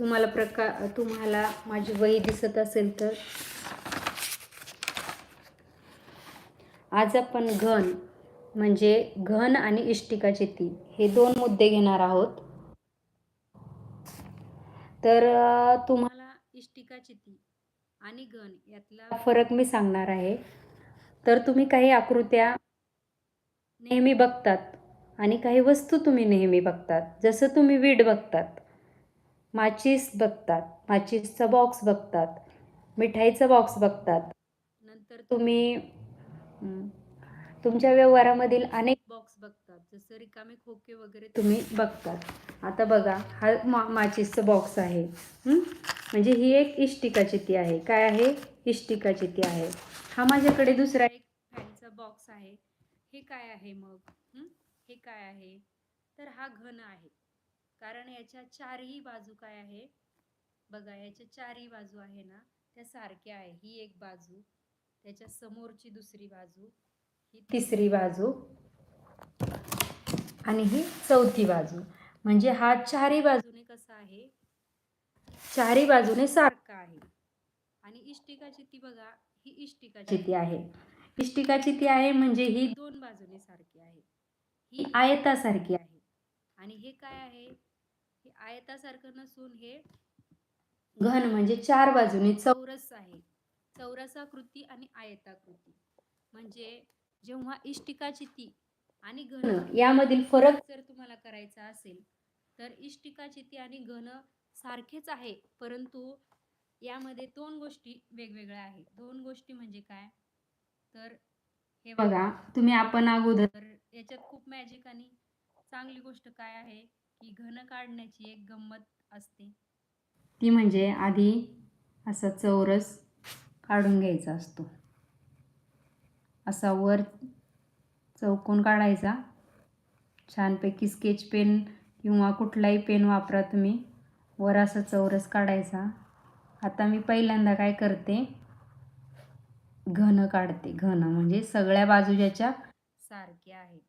तुम्हाला प्रका तुम्हाला माझी वही दिसत असेल तर. आज आपण घन म्हणजे घन आणि इष्टिकाची ती हे दोन मुद्दे घेणार आहोत. तर तुम्हाला इष्टिकाची ती आणि घन यातला फरक मी सांगणार आहे. तर तुम्ही काही आकृत्या नेहमी बघतात आणि काही वस्तू तुम्ही नेहमी बघतात. जसं तुम्ही वीट बघतात. माचीस बघतात माचीसचा बॉक्स बघतात मिठाईचा बॉक्स बघतात. नंतर तुम्ही तुमच्या व्यवहारामधील अनेक बॉक्स बघतात जसं रिकामे खोके वगैरे तुम्ही बघतात. आता बघा हा मा माचीसचा बॉक्स आहे. म्हणजे ही एक इष्टिका ती आहे. काय आहे? इष्टिका ती आहे. हा माझ्याकडे दुसरा एक फॅनचा बॉक्स आहे. हे काय आहे मग? हे काय आहे? तर हा घन आहे. कारण याच्या चारही बाजू काय आहे? बघा याच्या चारही बाजू आहे ना त्या सारख्या आहे. ही एक बाजू त्याच्या समोरची दुसरी बाजू ही तिसरी बाजू आणि ही चौथी बाजू. म्हणजे हा चारही बाजूने कसा आहे? चारही बाजूने सारखा आहे. आणि इष्टिकाची ती बघा ही इष्टिकाची ती आहे. इष्टिकाची ती आहे म्हणजे ही दोन बाजूने सारखी आहे. ही आयतासारखी आहे. आणि हे काय आहे? हे आयतासारखं नसून हे घन म्हणजे चार बाजूने चौरस आहे. चौरसाकृती आणि आयताकृती. म्हणजे जेव्हा इष्टिकाची ती आणि घन यामधील फरक जर तुम्हाला करायचा असेल तर इष्टिकाची ती आणि घन सारखेच आहे परंतु यामध्ये दोन गोष्टी वेगवेगळ्या आहेत. दोन गोष्टी म्हणजे काय? तर हे बघा तुम्ही आपण अगोदर याच्यात खूप मॅजिक आणि चांगली गोष्ट काय आहे? की घन काढण्याची एक गंमत असते. ती म्हणजे आधी असा चौरस काढून घ्यायचा असतो. असा वर चौकोन काढायचा. छानपैकी स्केच पेन किंवा कुठलाही पेन वापरा तुम्ही. वर असा चौरस काढायचा. आता मी पहिल्यांदा काय करते? घन काढते. घन म्हणजे सगळ्या बाजू ज्याच्या सारख्या आहेत.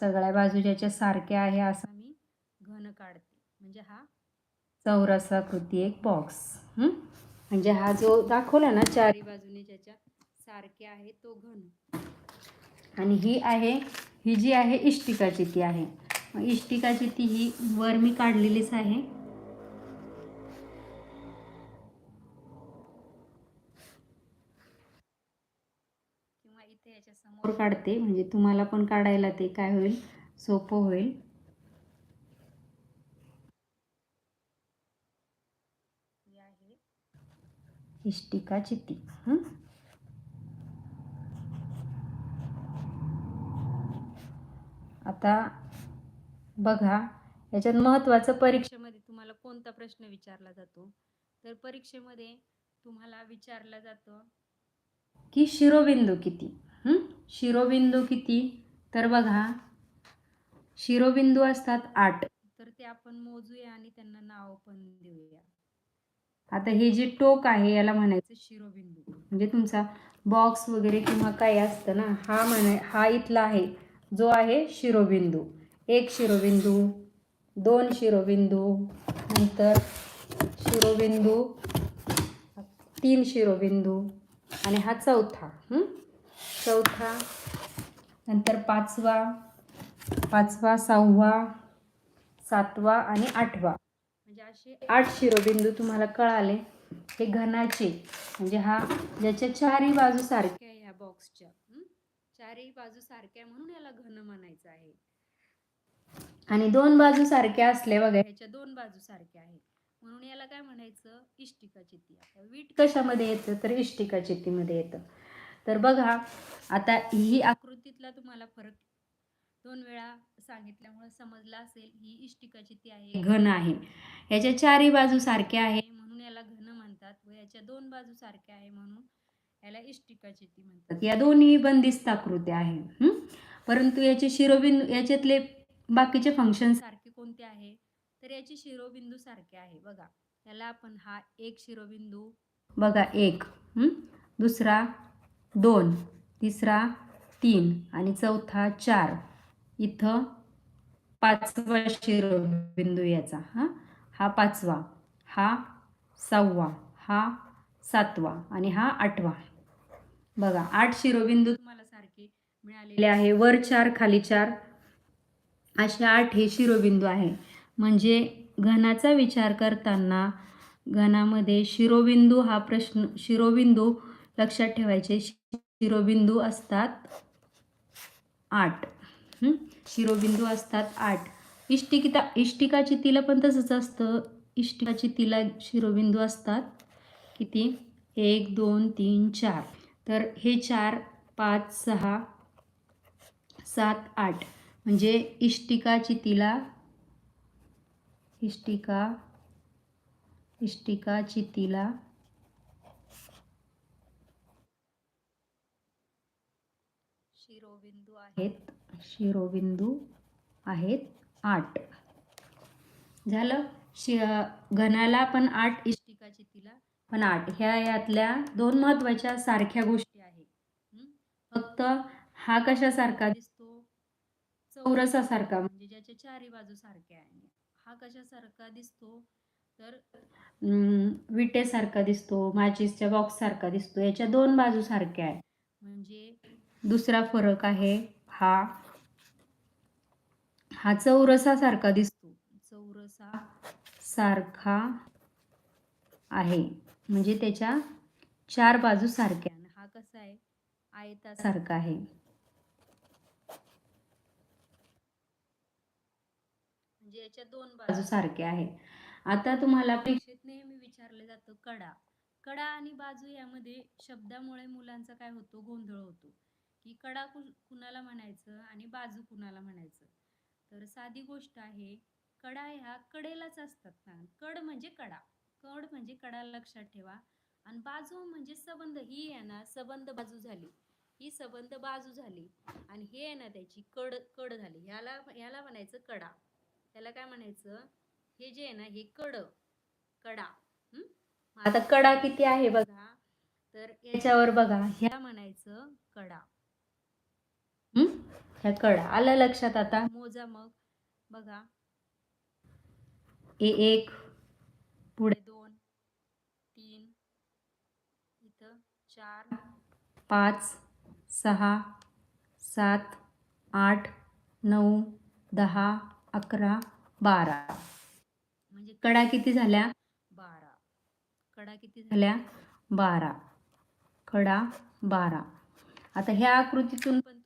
सगळ्या बाजू ज्याच्या सारख्या आहे असा मी घन काढते. म्हणजे हा चौरसाकृती एक बॉक्स म्हणजे हा जो दाखवला ना चारी बाजूने ज्याच्या सारख्या आहे तो घन. आणि ही आहे ही जी आहे इष्टिकाची ती आहे. इष्टिकाची ती ही वर मी काढलेलीच आहे किंवा इथे याच्या समोर काढते. म्हणजे तुम्हाला पण काढायला ते काय होईल? सोपं होईल. इष्टिका चित्ती. आता बघा याच्यात महत्त्वाचं परीक्षेमध्ये तुम्हाला कोणता प्रश्न विचारला जातो? तर परीक्षेमध्ये तुम्हाला विचारलं जातं की शिरोबिंदू किती? शिरोबिंदू किती? तर बघा. शिरोबिंदू असतात आठ. तर ते आपण मोजूया आणि त्यांना नाव पण देऊया. आता हे जे टोक आहे याला म्हणायचं शिरोबिंदू. म्हणजे तुमचा बॉक्स वगैरे किंवा काही असतं ना हा म्हणा हा इथला आहे. जो आहे शिरोबिंदू. एक शिरोबिंदू दोन शिरोबिंदू नंतर शिरोबिंदू तीन शिरोबिंदू आणि हा चौथा. हं? चौथा. नंतर पाचवा. पाचवा सहावा सातवा आणि आठवा. म्हणजे असे आठ शिरोबिंदू तुम्हाला कळाले. हे घनाचे म्हणजे हा ज्याच्या चारही बाजू सारख्या ह्या बॉक्सच्या चारही बाजू सारख्या म्हणून याला घन म्हणायचं आहे. आणि दोन बाजू सारख्या असल्या बघा ह्याच्या दोन बाजू सारख्या आहेत. म्हणून याला काय म्हणायचं? इष्टिका चित्ती. आता वीट कशामध्ये येतं? तर इष्टिका चित्तीमध्ये येतं. तर बघा आता ही आकृतीतला तुम्हाला फरक दोन वेळा सांगितल्यामुळे समजला असेल ही इष्टिकाची ती आहे. घन आहे. याच्या चारही बाजू सारख्या आहे म्हणून याला घन म्हणतात व याच्या दोन बाजू सारख्या आहे म्हणून याला इष्टिकाची ती म्हणतात. या दोन्ही बंदिस्त आकृत्या आहे. परंतु याचे शिरोबिंदू याच्यातले बाकीचे फंक्शन सारखे कोणते आहे? तर याचे शिरोबिंदू सारखे आहे. बघा याला आपण हा एक शिरोबिंदू बघा एक दुसरा दोन तिसरा तीन आणि चौथा चार. इथं पाचवा शिरोबिंदू याचा हा? हा पाचवा हा सहावा हा सातवा आणि हा आठवा. बघा आठ शिरोबिंदू तुम्हाला सारखे मिळालेले आहे. वर चार खाली चार. असे आठ हे शिरोबिंदू आहे. म्हणजे घनाचा विचार करताना घनामध्ये शिरोबिंदू हा प्रश्न शिरोबिंदू लक्षात ठेवायचे. शिरोबिंदू असतात आठ. शिरोबिंदू असतात आठ. इष्टिकिता इष्टिका चितीला पण तसंच असतं. इष्टिका चितीला शिरोबिंदू असतात. किती? एक दोन तीन चार. तर हे चार पाच सहा सात आठ. म्हणजे इष्टिका चितीला इष्टिका इष्टिका चितीला शिरोबिंदू आहेत. शिरोबिंदू आहेत आठ. झालं? शि घनाला पण आठ इष्टिकाची तिला पण आठ. ह्या यातल्या दोन महत्त्वाच्या सारख्या गोष्टी आहेत. फक्त हा कशासारखा दिसतो? चौरसासारखा म्हणजे ज्याच्या चारी बाजू सारख्या आहे हा कशासारखा दिसतो? तर विटेसारखा दिसतो माचिसच्या बॉक्ससारखा दिसतो. याच्या दोन बाजू सारख्या आहे म्हणजे दुसरा फरक आहे हा. हा चौरसासारखा दिसतो. चौरसा सारखा आहे. म्हणजे त्याच्या चार बाजू सारख्या. हा कसा आहे? आयतासारखा आहे. म्हणजे याच्या दोन बाजू सारख्या आहे. आता तुम्हाला परीक्षेत नेहमी विचारलं जातं कडा. कडा आणि बाजू यामध्ये शब्दामुळे मुलांचा काय होतो? गोंधळ होतो. की कडा कु कुणाला म्हणायचं आणि बाजू कुणाला म्हणायचं. तर साधी गोष्ट आहे कडा ह्या कडेलाच असतात ना. कड म्हणजे कडा. कड म्हणजे कडा लक्षात ठेवा. आणि बाजू म्हणजे सबंध. ही आहे ना सबंध बाजू झाली. ही सबंध बाजू झाली. आणि हे आहे ना त्याची कड कड झाली. ह्याला ह्याला म्हणायचं कडा. त्याला काय म्हणायचं? हे जे आहे ना हे कड कडा. आता कडा किती आहे बघा. तर याच्यावर बघा ह्या म्हणायचं कडा. ह्या कडा आलं लक्षात आता. मोजा मग. बघा. ए एक पुढे दोन तीन इथं चार पाच सहा सात आठ नऊ दहा अकरा बारा. म्हणजे कडा किती झाल्या? बारा. कडा किती झाल्या? बारा. कडा बारा. आता ह्या आकृतीतून पण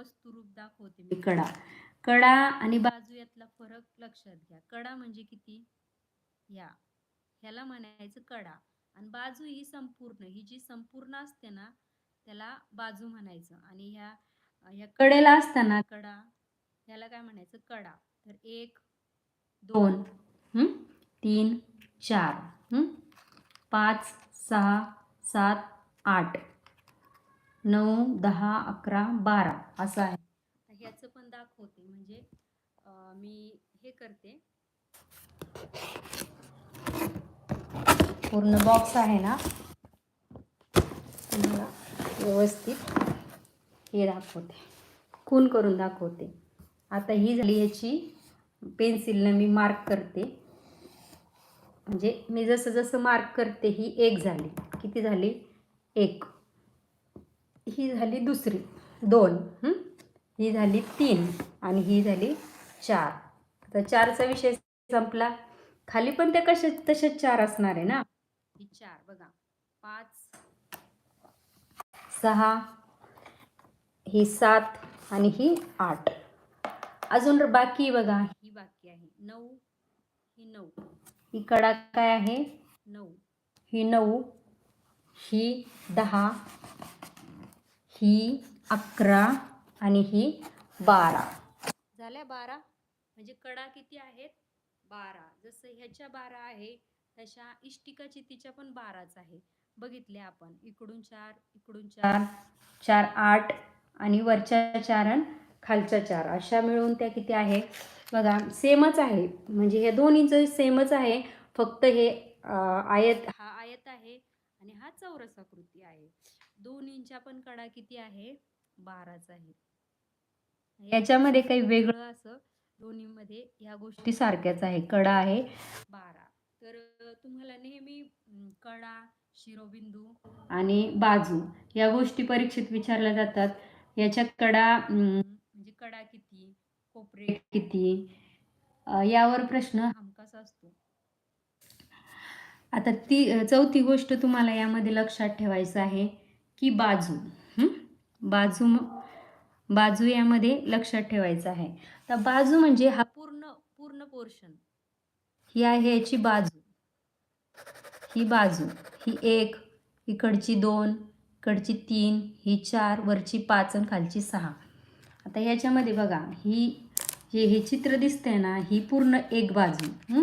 वस्तुरूप दाखवते मी. कडा. कडा आणि बाजू यातला फरक लक्षात घ्या. कडा म्हणजे किती? या. ह्याला म्हणायचं कडा. आणि बाजू ही संपूर्ण ही जी संपूर्ण असते ना त्याला बाजू म्हणायचं. आणि ह्या ह्या कडेला असताना. कडा ह्याला काय म्हणायचं? कडा. तर एक दोन. हं? तीन चार. हं? पाच सहा सात आठ. नऊ दहा अकरा बारा असं आहे. ह्याचं पण दाखवते. म्हणजे मी हे करते. पूर्ण बॉक्स आहे ना? तुम्हाला व्यवस्थित हे दाखवते. खून करून दाखवते. आता ही झाली याची पेन्सिलनं मी मार्क करते. म्हणजे मी जसं जसं मार्क करते ही एक झाली. किती झाली? एक. ही झाली दुसरी. दोन. ही? झाली तीन आणि ही झाली चार. आता चारचा विषय संपला. खाली पण ते कशा तसेच चार असणार आहे ना? ही चार बघा. पाच सहा ही सात आणि ही आठ. अजून बाकी बघा. ही बाकी आहे. नऊ ही नऊ. ही कडा काय आहे? नऊ. ही नऊ ही दहा ही अकरा आणि ही बारा. झाल्या बारा? म्हणजे कडा किती आहेत? बारा. जसं ह्याच्या बारा आहे तशा इष्टिका चितीच्या पण बाराच आहे. बघितले आपण. इकडून चार इकडून चार. चार आठ आणि वरच्या चार आणि खालच्या चार. अशा मिळून त्या किती आहे बघा सेमच आहे. म्हणजे हे दोन्हीचं सेमच आहे. फक्त हे आयत हा आयत आहे आणि हा चौरसाकृती आहे. दोन्हींच्या पण कडा किती आहे? बाराच आहे. याच्यामध्ये काही वेगळं असं दोन्हीमध्ये ह्या गोष्टी सारख्याच आहे. कडा आहे. बारा. तर तुम्हाला नेहमी कडा शिरोबिंदू आणि बाजू या गोष्टी परीक्षेत विचारल्या जातात. याच्या कडा म्हणजे कडा किती कोपरे किती? यावर प्रश्न हमखास असतो. आता ती चौथी गोष्ट तुम्हाला यामध्ये लक्षात ठेवायचं आहे. की बाजू. बाजू बाजू यामध्ये लक्षात ठेवायचं आहे. तर बाजू म्हणजे हा पूर्ण पूर्ण पोर्शन ही आहे याची बाजू. ही बाजू. ही एक इकडची दोन इकडची तीन ही चार वरची पाच आणि खालची सहा. आता ह्याच्यामध्ये बघा ही जे हे चित्र दिसतंय ना ही पूर्ण एक बाजू.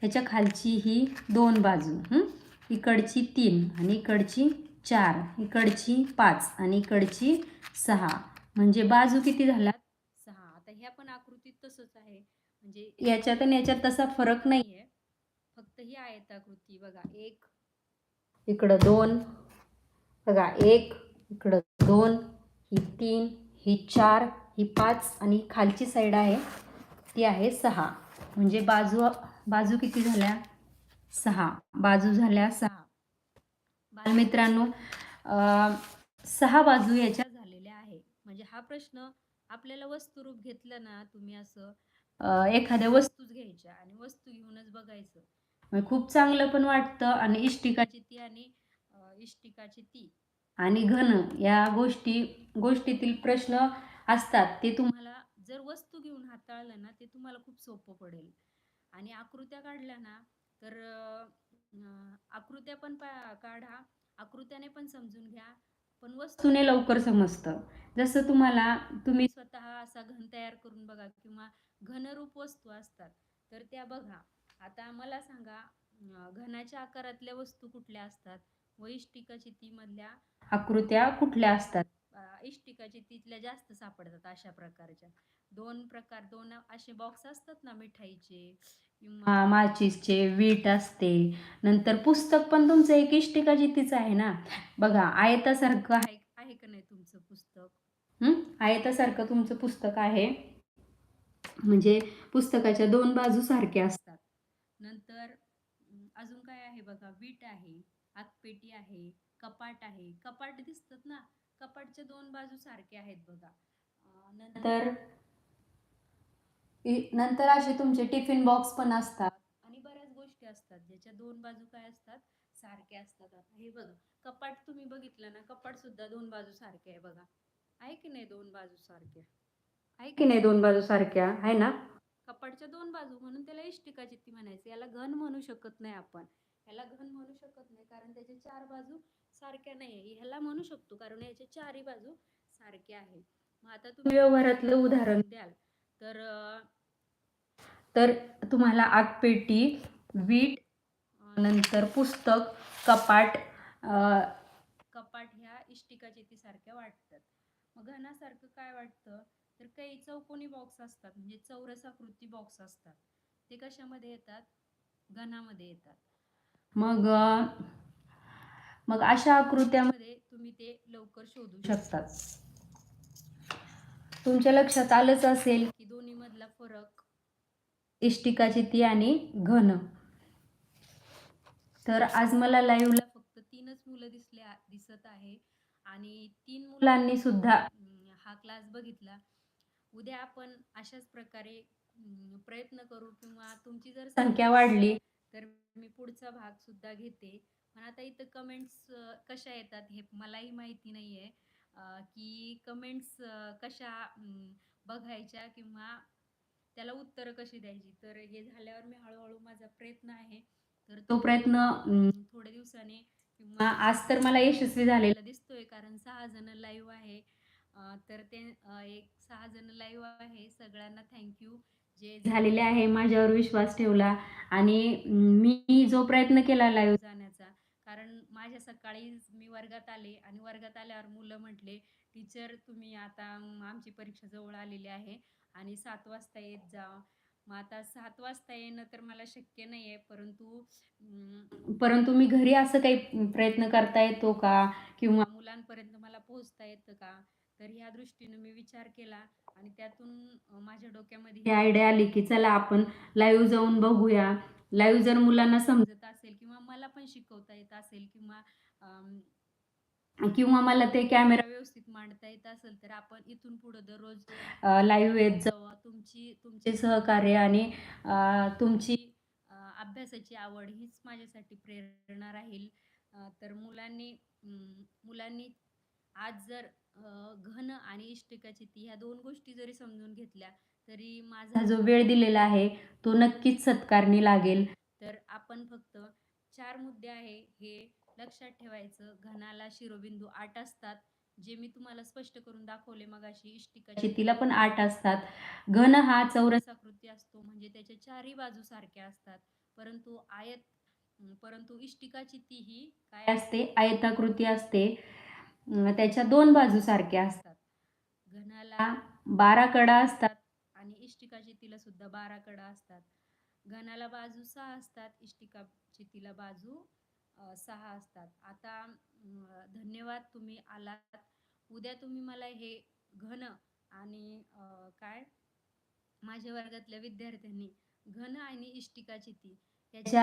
त्याच्या खालची ही दोन बाजू. इकडची तीन आणि इकडची चार इकडची पाच आणि इकडची सहा. म्हणजे बाजू किती झाला? सहा. आता ह्या पण आकृतीत तसंच आहे. म्हणजे याच्यात आणि याच्यात तसा फरक नाही आहे फक्त ही आयताकृती बघा एक इकडं दोन. बघा एक इकडं दोन ही तीन ही चार ही पाच आणि खालची साईड आहे. ती आहे सहा. म्हणजे बाजू बाजू किती झाल्या? सहा. बाजू झाल्या सहा. बालमित्रांनो सहा बाजू याच्या झालेल्या आहे म्हणजे हा प्रश्न आपल्याला वस्तुरूप घेतलं ना तुम्ही असं एखाद्या वस्तूच घ्यायच्या आणि वस्तू घेऊनच बघायचं. म्हणजे खूप चांगलं पण वाटतं आणि इष्टिकाची ती आणि इष्टिकाची ती. आणि घन या गोष्टी गोष्टीतील प्रश्न असतात ते तुम्हाला जर वस्तू घेऊन हाताळलं ना ते तुम्हाला खूप सोपं पडेल. आणि आकृत्या काढल्या ना तर आकृत्या पण काढा. आकृत्याने पण समजून घ्या. पण वस्तूने लवकर समजतं. जसं तुम्हाला तुम्ही स्वतः असा घन तयार करून बघा किंवा घनरूप वस्तू असतात तर त्या बघा. आता मला सांगा घनाच्या आकारातल्या वस्तू कुठल्या असतात? व इष्टिकाची ती मधल्या आकृत्या कुठल्या असतात? अं, इष्टिकाची तिथल्या जास्त सापडतात अशा प्रकारच्या. दोन प्रकार दोन असे बॉक्स असतात ना मिठाईचे. किंवा माचीसचे वीट असते. नंतर पुस्तक पण तुमचं एक इष्टिका तीच आहे ना. बघा आयतासारखं आहे आहे का नाही तुमचं पुस्तक? आयतासारखं तुमचं पुस्तक आहे. म्हणजे पुस्तकाच्या दोन बाजू सारख्या असतात. नंतर अजून काय आहे बघा? वीट आहे आगपेटी आहे कपाट आहे. कपाट दिसतात ना? कपाटच्या दोन बाजू सारखे आहेत बघा. नंतर नंतर असे तुमचे टिफिन बॉक्स पण असतात. आणि बऱ्याच गोष्टी असतात. ज्याच्या दोन बाजू काय असतात? सारख्या असतात. आता हे बघा. कपाट तुम्ही बघितलं ना? कपाट सुद्धा दोन बाजू सारखे आहे बघा. आहे की नाही दोन बाजू सारख्या आहे की नाही? दोन बाजू सारख्या? आहे ना? कपाटच्या दोन बाजू. म्हणून त्याला इष्टिका चित्ती म्हणायचं. याला घन म्हणू शकत नाही आपण. याला घन म्हणू शकत नाही कारण त्याच्या चार बाजू सारख्या नाही आहे. ह्याला म्हणू शकतो कारण याच्या चारही बाजू सारख्या आहे. मग आता तुम्ही व्यवहारातलं उदाहरण. द्याल. तर तर तुम्हाला आगपेटी वीट नंतर पुस्तक कपाट कपाट ह्या इष्टिकाची सारख्या वाटतात. मग घनासारखं काय वाटतं? तर काही चौकोनी बॉक्स असतात म्हणजे चौरस आकृती बॉक्स असतात. ते कशामध्ये येतात? घनामध्ये येतात. मग मग अशा आकृत्यामध्ये तुम्ही ते लवकर शोधू शकतात तुमच्या लक्षात आलंच असेल की दोन्हीमधला फरक. इष्टिकाची ती आणि घन. तर आज मला लाईव्हला फक्त तीनच मुलं दिसले दिसत आहे. आणि तीन मुलांनी सुद्धा हा क्लास बघितला. उद्या आपण अशाच प्रकारे प्रयत्न करू किंवा तुमची जर संख्या वाढली तर मी पुढचा भाग सुद्धा घेते. पण आता इथं कमेंट्स कशा येतात हे मलाही माहिती नाही आहे की कमेंट्स कशा बघायच्या किंवा त्याला उत्तरं कशी द्यायची. तर हे झाल्यावर मी हळूहळू माझा प्रयत्न आहे. तर तो प्रयत्न थोड्या दिवसाने किंवा आज तर मला यशस्वी झालेला. दिसतोय कारण सहा जण लाईव्ह आहे. तर ते एक सहा जण लाईव्ह आहे. सगळ्यांना थँक्यू जे झालेले आहे माझ्यावर विश्वास ठेवला. आणि मी जो प्रयत्न केला लाईव्ह जाण्याचा कारण माझ्या सकाळी मी वर्गात आले आणि वर्गात आल्यावर मुलं म्हटले टीचर तुम्ही आता आमची परीक्षा जवळ आलेली आहे आणि सात वाजता येत जा. मग आता सात वाजता येणं तर मला शक्य नाही आहे परंतु परंतु मी घरी असं काही प्रयत्न करता येतो का? किंवा मुलांपर्यंत मला पोहोचता येतं का? तर ह्या दृष्टीनं मी विचार केला आणि त्यातून माझ्या डोक्यामध्ये ही आयडिया आली की चला आपण लाईव्ह जाऊन बघूया. लाईव्ह जर मुलांना समजत असेल किंवा मला पण शिकवता येत असेल किंवा किंवा मला ते कॅमेरा व्यवस्थित मांडता येत असेल तर आपण इथून पुढं दररोज लाईव्ह येत जाऊ तुमची तुमचे सहकार्य आणि तुमची अभ्यासाची आवड हीच माझ्यासाठी प्रेरणा राहील. तर मुलांनी मुलांनी आज जर घन आणि इष्टिकाची ती ह्या दोन गोष्टी जरी समजून घेतल्या तरी माझा जो वेळ दिलेला आहे तो नक्कीच सत्कारणी लागेल. तर आपण फक्त चार मुद्दे आहे हे लक्षात ठेवायचं. घनाला शिरोबिंदू आठ असतात जे मी तुम्हाला स्पष्ट करून दाखवले मगाशी इष्टिकाची तिला पण आठ असतात. घन हा चौरसाकृती असतो म्हणजे त्याच्या चारही बाजू सारख्या असतात. परंतु आयत परंतु इष्टिकाची ती ही काय असते? आयताकृती असते. त्याच्या दोन बाजू सारख्या असतात. घनाला बारा कडा असतात आणि इष्टिका तिला सुद्धा बारा कडा असतात. घनाला बाजू सहा असतात इष्टिका तिला बाजू सहा असतात. आता धन्यवाद तुम्ही आलात. उद्या तुम्ही मला हे घन आणि काय? माझ्या वर्गातल्या विद्यार्थ्यांनी घन आणि इष्टिका चिती त्याच्या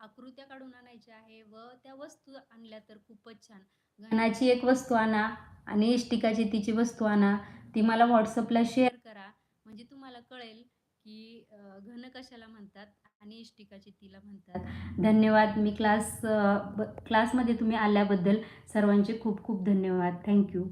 आकृत्या काढून आणायच्या आहे व त्या वस्तू आणल्या तर खूपच छान. घनाची एक वस्तू आणा आणि इष्टिकाची तिची वस्तू आणा ती मला व्हॉट्सअपला शेअर करा. म्हणजे तुम्हाला कळेल की घन कशाला म्हणतात आणि इष्टिकाची तिला म्हणतात. धन्यवाद. मी क्लास ब क्लासमध्ये तुम्ही आल्याबद्दल सर्वांचे खूप खूप धन्यवाद. थँक्यू